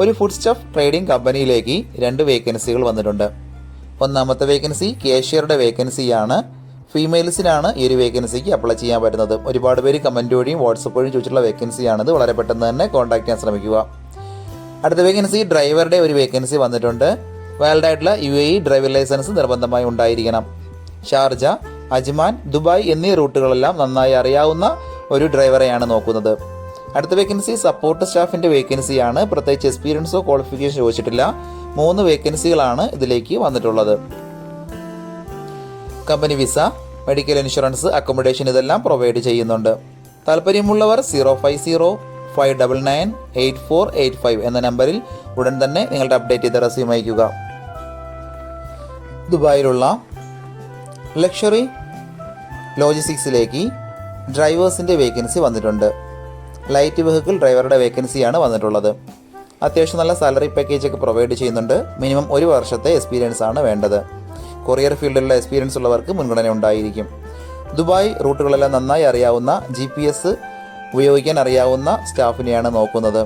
ഒരു food stuff trading കമ്പനിയിലേക്ക് രണ്ട് വേക്കൻസികൾ വന്നിട്ടുണ്ട്. ഒന്നാമത്തെ വേക്കൻസി കേഷ്യറുടെ വേക്കൻസിയാണ് ഫീമെയിൽസിനാണ് ഈ ഒരു വേക്കൻസിക്ക് അപ്ലൈ ചെയ്യാൻ പറ്റുന്നത്. ഒരുപാട് പേര് കമന്റ് വഴിയും വാട്സപ്പ് വഴിയും ചോദിച്ചിട്ടുള്ള വേക്കൻസിയാണിത് വളരെ പെട്ടെന്ന് തന്നെ കോൺടാക്ട് ചെയ്യാൻ ശ്രമിക്കുക. അടുത്ത വേക്കൻസി ഡ്രൈവറുടെ ഒരു വേക്കൻസി വന്നിട്ടുണ്ട്. വൈൽഡ് ആയിട്ടുള്ള U A E driving licence നിർബന്ധമായി ഉണ്ടായിരിക്കണം. ഷാർജ അജ്മാൻ ദുബായ് എന്നീ റൂട്ടുകളെല്ലാം നന്നായി അറിയാവുന്ന ഒരു ഡ്രൈവറെയാണ് നോക്കുന്നത്. അടുത്ത വേക്കൻസി സപ്പോർട്ട് സ്റ്റാഫിന്റെ വേക്കൻസിയാണ് പ്രത്യേകിച്ച് എക്സ്പീരിയൻസോ ക്വാളിഫിക്കേഷൻ ചോദിച്ചിട്ടില്ല. മൂന്ന് വേക്കൻസികളാണ് ഇതിലേക്ക് വന്നിട്ടുള്ളത്. Company visa medical insurance accommodation ഇതെല്ലാം പ്രൊവൈഡ് ചെയ്യുന്നുണ്ട്. താല്പര്യമുള്ളവർ zero five zero five double nine eight four eight five എന്ന നമ്പറിൽ ഉടൻ തന്നെ നിങ്ങളുടെ അപ്ഡേറ്റ് ചെയ്ത റെസ്യൂം അയക്കുക ദുബായിലുള്ള ലക്ഷറി ലോജിസ്റ്റിക്സിലേക്ക് ഡ്രൈവേഴ്സിന്റെ വേക്കൻസി വന്നിട്ടുണ്ട്. ലൈറ്റ് വെഹിക്കിൾ ഡ്രൈവറുടെ വേക്കൻസിയാണ് വന്നിട്ടുള്ളത്. അത്യാവശ്യം നല്ല സാലറി പാക്കേജ് ഒക്കെ പ്രൊവൈഡ് ചെയ്യുന്നുണ്ട്. മിനിമം ഒരു വർഷത്തെ എക്സ്പീരിയൻസ് ആണ് വേണ്ടത്. കൊറിയർ ഫീൽഡിലുള്ള എക്സ്പീരിയൻസ് ഉള്ളവർക്ക് മുൻഗണന ഉണ്ടായിരിക്കും. ദുബായ് റൂട്ടുകളെല്ലാം നന്നായി അറിയാവുന്ന ജി പി എസ് ഉപയോഗിക്കാൻ അറിയാവുന്ന സ്റ്റാഫിനെയാണ് നോക്കുന്നത്.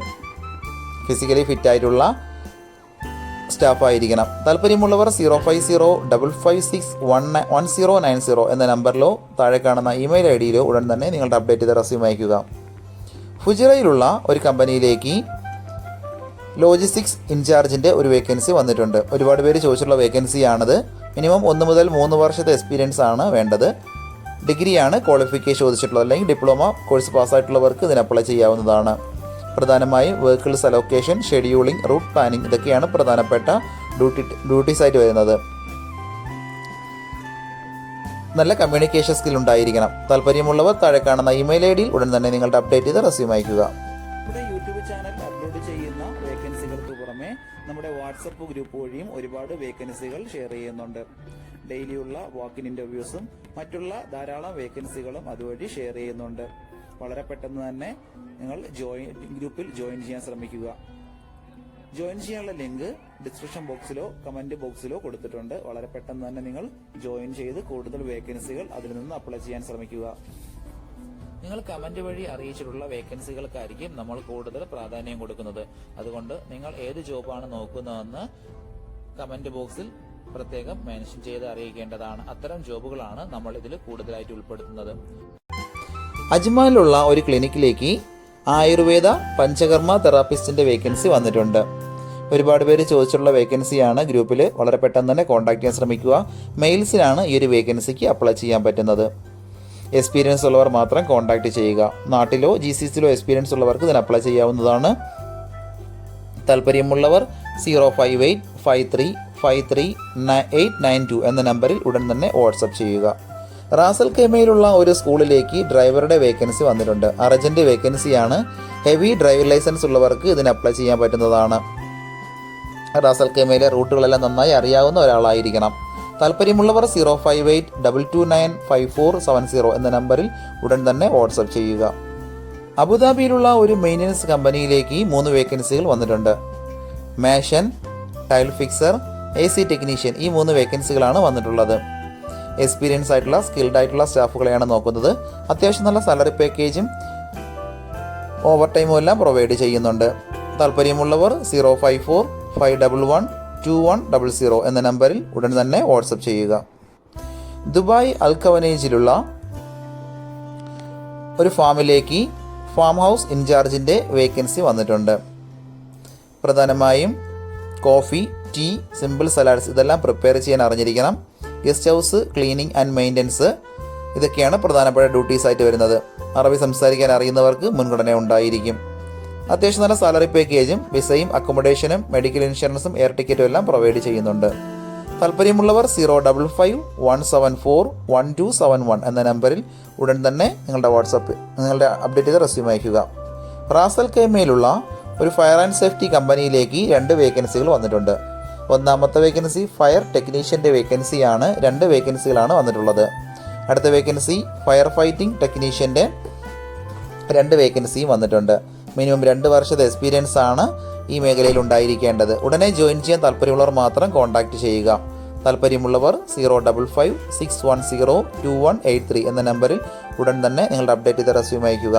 ഫിസിക്കലി ഫിറ്റ് ആയിട്ടുള്ള സ്റ്റാഫ് ആയിരിക്കണം. താല്പര്യമുള്ളവർ zero five zero double five six one one zero nine zero എന്ന നമ്പറിലോ താഴെ കാണുന്ന ഇമെയിൽ ഐ ഡിയിലോ ഉടൻ തന്നെ നിങ്ങളുടെ അപ്ഡേറ്റ് ചെയ്ത റെസ്യൂം അയക്കുക ഫുജിറയിലുള്ള ഒരു കമ്പനിയിലേക്ക് ലോജിസ്റ്റിക്സ് ഇൻചാർജിന്റെ ഒരു വേക്കൻസി വന്നിട്ടുണ്ട്. ഒരുപാട് പേര് ചോദിച്ചിട്ടുള്ള വേക്കൻസിയാണിത്. മിനിമം ഒന്ന് മുതൽ മൂന്ന് വർഷത്തെ എക്സ്പീരിയൻസ് ആണ് വേണ്ടത്. ഡിഗ്രിയാണ് ക്വാളിഫിക്കേഷൻ ചോദിച്ചിട്ടുള്ളത്. അല്ലെങ്കിൽ ഡിപ്ലോമ കോഴ്സ് പാസ്സായിട്ടുള്ളവർക്ക് ഇതിന് അപ്ലൈ ചെയ്യാവുന്നതാണ്. പ്രധാനമായും vehicles allocation scheduling route planning ഇതൊക്കെയാണ് പ്രധാനപ്പെട്ട ഡ്യൂട്ടി ഡ്യൂട്ടീസ് ആയിട്ട് വരുന്നത്. നല്ല കമ്മ്യൂണിക്കേഷൻ സ്കിൽ ഉണ്ടായിരിക്കണം. താല്പര്യമുള്ളവർ താഴെ കാണുന്ന ഇമെയിൽ ഐ ഡിയിൽ ഉടൻ തന്നെ നിങ്ങളുടെ അപ്ഡേറ്റ് ചെയ്ത് റെസ്യൂം അയക്കുക നമ്മുടെ യൂട്യൂബ് ചാനൽ അപ്ലോഡ് ചെയ്യുന്ന വേക്കൻസികൾക്ക് പുറമെ നമ്മുടെ വാട്സപ്പ് ഗ്രൂപ്പ് വഴിയും ഒരുപാട് വേക്കൻസികൾ ഷെയർ ചെയ്യുന്നുണ്ട്. ഡെയിലിയുള്ള വാക്കിൻ ഇന്റർവ്യൂസും മറ്റുള്ള ധാരാളം വേക്കൻസികളും അതുവഴി ഷെയർ ചെയ്യുന്നുണ്ട്. വളരെ പെട്ടെന്ന് തന്നെ നിങ്ങൾ ജോയിൻ ഗ്രൂപ്പിൽ ജോയിൻ ചെയ്യാൻ ശ്രമിക്കുക. ജോയിൻ ചെയ്യാനുള്ള ലിങ്ക് ഡിസ്ക്രിപ്ഷൻ ബോക്സിലോ കമന്റ് ബോക്സിലോ കൊടുത്തിട്ടുണ്ട്. വളരെ പെട്ടെന്ന് തന്നെ നിങ്ങൾ ജോയിൻ ചെയ്ത് കൂടുതൽ വേക്കൻസികൾ അതിൽ നിന്ന് അപ്ലൈ ചെയ്യാൻ ശ്രമിക്കുക. നിങ്ങൾ കമന്റ് വഴി അറിയിച്ചിട്ടുള്ള വേക്കൻസികൾക്കായിരിക്കും നമ്മൾ കൂടുതൽ പ്രാധാന്യം കൊടുക്കുന്നത്. അതുകൊണ്ട് നിങ്ങൾ ഏത് ജോബാണ് നോക്കുന്നതെന്ന് കമന്റ് ബോക്സിൽ പ്രത്യേകം മെൻഷൻ ചെയ്ത് അറിയിക്കേണ്ടതാണ്. അത്തരം ജോബുകളാണ് നമ്മൾ ഇതിൽ കൂടുതലായിട്ട് ഉൾപ്പെടുത്തുന്നത്. അജ്മാനിലുള്ള ഒരു ക്ലിനിക്കിലേക്ക് ആയുർവേദ പഞ്ചകർമ്മ തെറാപ്പിസ്റ്റിന്റെ വേക്കൻസി വന്നിട്ടുണ്ട്. ഒരുപാട് പേര് ചോദിച്ചിട്ടുള്ള വേക്കൻസിയാണ് ഗ്രൂപ്പിൽ വളരെ പെട്ടെന്ന് തന്നെ കോൺടാക്ട് ചെയ്യാൻ ശ്രമിക്കുക. മെയിൽസിലാണ് ഈ ഒരു വേക്കൻസിക്ക് അപ്ലൈ ചെയ്യാൻ പറ്റുന്നത്. എക്സ്പീരിയൻസ് ഉള്ളവർ മാത്രം കോൺടാക്ട് ചെയ്യുക. നാട്ടിലോ ജി സി സിയിലോ എക്സ്പീരിയൻസ് ഉള്ളവർക്ക് ഇതിന് അപ്ലൈ ചെയ്യാവുന്നതാണ്. താല്പര്യമുള്ളവർ zero five eight five three five three eight nine two എന്ന നമ്പറിൽ ഉടൻ തന്നെ വാട്സപ്പ് ചെയ്യുക. റാസൽ കെമയിലുള്ള ഒരു സ്കൂളിലേക്ക് ഡ്രൈവറുടെ വേക്കൻസി വന്നിട്ടുണ്ട്. അർജന്റ് വേക്കൻസിയാണ്. ഹെവി ഡ്രൈവിംഗ് ലൈസൻസ് ഉള്ളവർക്ക് ഇതിന് അപ്ലൈ ചെയ്യാൻ പറ്റുന്നതാണ്. റാസൽ കെമയിലെ റൂട്ടുകളെല്ലാം നന്നായി അറിയാവുന്ന ഒരാളായിരിക്കണം. താല്പര്യമുള്ളവർ zero five eight double two nine five four seven zero എന്ന നമ്പറിൽ ഉടൻ തന്നെ വാട്സപ്പ് ചെയ്യുക. അബുദാബിയിലുള്ള ഒരു മെയിന്റനൻസ് കമ്പനിയിലേക്ക് മൂന്ന് വേക്കൻസികൾ വന്നിട്ടുണ്ട്. Mason tile fixer A C technician ഈ മൂന്ന് വേക്കൻസികളാണ് വന്നിട്ടുള്ളത്. എക്സ്പീരിയൻസ് ആയിട്ടുള്ള സ്കിൽഡ് ആയിട്ടുള്ള സ്റ്റാഫുകളെയാണ് നോക്കുന്നത്. അത്യാവശ്യം നല്ല സാലറി പാക്കേജും ഓവർ ടൈമും എല്ലാം പ്രൊവൈഡ് ചെയ്യുന്നുണ്ട്. താല്പര്യമുള്ളവർ zero five four five double one two one double zero എന്ന നമ്പറിൽ ഉടൻ തന്നെ വാട്സപ്പ് ചെയ്യുക. ദുബായ് അൽക്കവനേജിലുള്ള ഒരു ഫാമിലേക്ക് ഫാം ഹൗസ് ഇൻചാർജിന്റെ വേക്കൻസി വന്നിട്ടുണ്ട്. പ്രധാനമായും കോഫി ടീ സിമ്പിൾ സലാഡ്സ് ഇതെല്ലാം പ്രിപ്പയർ ചെയ്യാൻ അറിഞ്ഞിരിക്കണം. Guest house cleaning and maintenance ഇതൊക്കെയാണ് പ്രധാനപ്പെട്ട ഡ്യൂട്ടീസ് ആയിട്ട് വരുന്നത്. അറബി സംസാരിക്കാൻ അറിയുന്നവർക്ക് മുൻഗണന ഉണ്ടായിരിക്കും. അത്യാവശ്യം നല്ല സാലറി പാക്കേജും വിസയും അക്കോമഡേഷനും മെഡിക്കൽ ഇൻഷുറൻസും എയർ ടിക്കറ്റും എല്ലാം പ്രൊവൈഡ് ചെയ്യുന്നുണ്ട്. താല്പര്യമുള്ളവർ zero double five one seven four one two seven one എന്ന നമ്പറിൽ ഉടൻ തന്നെ നിങ്ങളുടെ വാട്സപ്പ് നിങ്ങളുടെ അപ്ഡേറ്റ് ചെയ്ത റെസ്യൂം അയക്കുക റാസൽ കൈമയിലുള്ള ഒരു ഫയർ ആൻഡ് സേഫ്റ്റി കമ്പനിയിലേക്ക് രണ്ട് വേക്കൻസികൾ വന്നിട്ടുണ്ട്. ഒന്നാമത്തെ വേക്കൻസി ഫയർ ടെക്നീഷ്യന്റെ വേക്കൻസിയാണ് രണ്ട് വേക്കൻസികളാണ് വന്നിട്ടുള്ളത്. അടുത്ത വേക്കൻസി ഫയർ ഫൈറ്റിംഗ് ടെക്നീഷ്യന്റെ രണ്ട് വേക്കൻസിയും വന്നിട്ടുണ്ട്. മിനിമം രണ്ട് വർഷത്തെ എക്സ്പീരിയൻസ് ആണ് ഈ മേഖലയിൽ ഉണ്ടായിരിക്കേണ്ടത്. ഉടനെ ജോയിൻ ചെയ്യാൻ താല്പര്യമുള്ളവർ മാത്രം കോൺടാക്റ്റ് ചെയ്യുക. താല്പര്യമുള്ളവർ zero double five six one zero two one eight three എന്ന നമ്പറിൽ ഉടൻ തന്നെ നിങ്ങളുടെ അപ്ഡേറ്റ് ചെയ്ത റെസ്യൂം അയക്കുക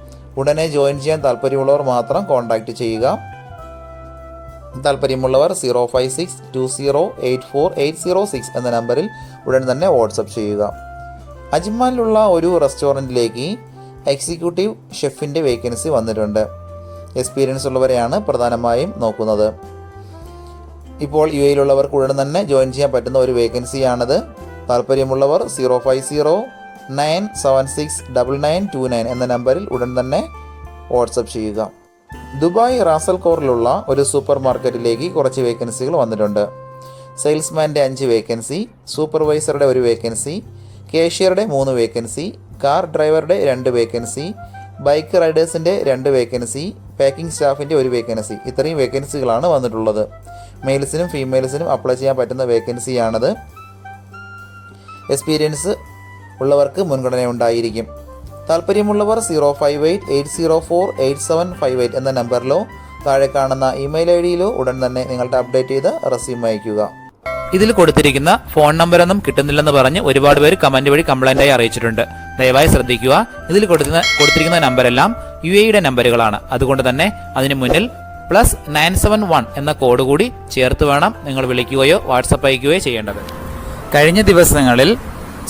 ഉടനെ ജോയിൻ ചെയ്യാൻ താല്പര്യമുള്ളവർ മാത്രം കോൺടാക്റ്റ് ചെയ്യുക. താല്പര്യമുള്ളവർ zero five six two zero eight four eight zero six എന്ന നമ്പറിൽ ഉടൻ തന്നെ വാട്സപ്പ് ചെയ്യുക. അജ്മാനിലുള്ള ഒരു റെസ്റ്റോറന്റിലേക്ക് എക്സിക്യൂട്ടീവ് ഷെഫിന്റെ വേക്കൻസി വന്നിട്ടുണ്ട്. എക്സ്പീരിയൻസ് ഉള്ളവരെയാണ് പ്രധാനമായും നോക്കുന്നത്. ഇപ്പോൾ യു എയിലുള്ളവർക്ക് ഉടൻ തന്നെ ജോയിൻ ചെയ്യാൻ പറ്റുന്ന ഒരു വേക്കൻസിയാണത് താല്പര്യമുള്ളവർ zero five zero nine seven six double nine two nine എന്ന നമ്പറിൽ ഉടൻ തന്നെ വാട്സപ്പ് ചെയ്യുക. ദുബായ് റാസൽ കോറിലുള്ള ഒരു സൂപ്പർ മാർക്കറ്റിലേക്ക് കുറച്ച് വേക്കൻസികൾ വന്നിട്ടുണ്ട്. സെയിൽസ്മാന്റെ അഞ്ച് വേക്കൻസി സൂപ്പർവൈസറുടെ ഒരു വേക്കൻസി കേഷ്യറുടെ മൂന്ന് വേക്കൻസി കാർ ഡ്രൈവറുടെ രണ്ട് വേക്കൻസി ബൈക്ക് റൈഡേഴ്സിന്റെ രണ്ട് വേക്കൻസി പാക്കിംഗ് സ്റ്റാഫിന്റെ ഒരു വേക്കൻസി. ഇത്രയും വേക്കൻസികളാണ് വന്നിട്ടുള്ളത്. മെയിൽസിനും ഫീമെയിൽസിനും അപ്ലൈ ചെയ്യാൻ പറ്റുന്ന വേക്കൻസിയാണത്. എക്സ്പീരിയൻസ് ഉള്ളവർക്ക് മുൻഗണന ഉണ്ടായിരിക്കും. താല്പര്യമുള്ളവർ zero five eight eight zero four eight seven five eight എന്ന നമ്പറിലോ താഴെ കാണുന്ന ഇമെയിൽ ഐ ഡിയിലോ ഉടൻ തന്നെ നിങ്ങളുടെ അപ്ഡേറ്റ് ചെയ്ത് റെസ്യൂം അയയ്ക്കുക. ഇതിൽ കൊടുത്തിരിക്കുന്ന ഫോൺ നമ്പറൊന്നും കിട്ടുന്നില്ലെന്ന് പറഞ്ഞ് ഒരുപാട് പേര് കമന്റ് വഴി കംപ്ലൈന്റ് ആയി അറിയിച്ചിട്ടുണ്ട്. ദയവായി ശ്രദ്ധിക്കുക. ഇതിൽ കൊടുക്കുന്ന കൊടുത്തിരിക്കുന്ന നമ്പരെല്ലാം യു എയുടെ നമ്പറുകളാണ്. അതുകൊണ്ട് തന്നെ അതിന് മുന്നിൽ പ്ലസ് നയൻ സെവൻ വൺ എന്ന കോഡ് കൂടി ചേർത്ത് വേണം നിങ്ങൾ വിളിക്കുകയോ വാട്സപ്പ് അയക്കുകയോ ചെയ്യേണ്ടത്. കഴിഞ്ഞ ദിവസങ്ങളിൽ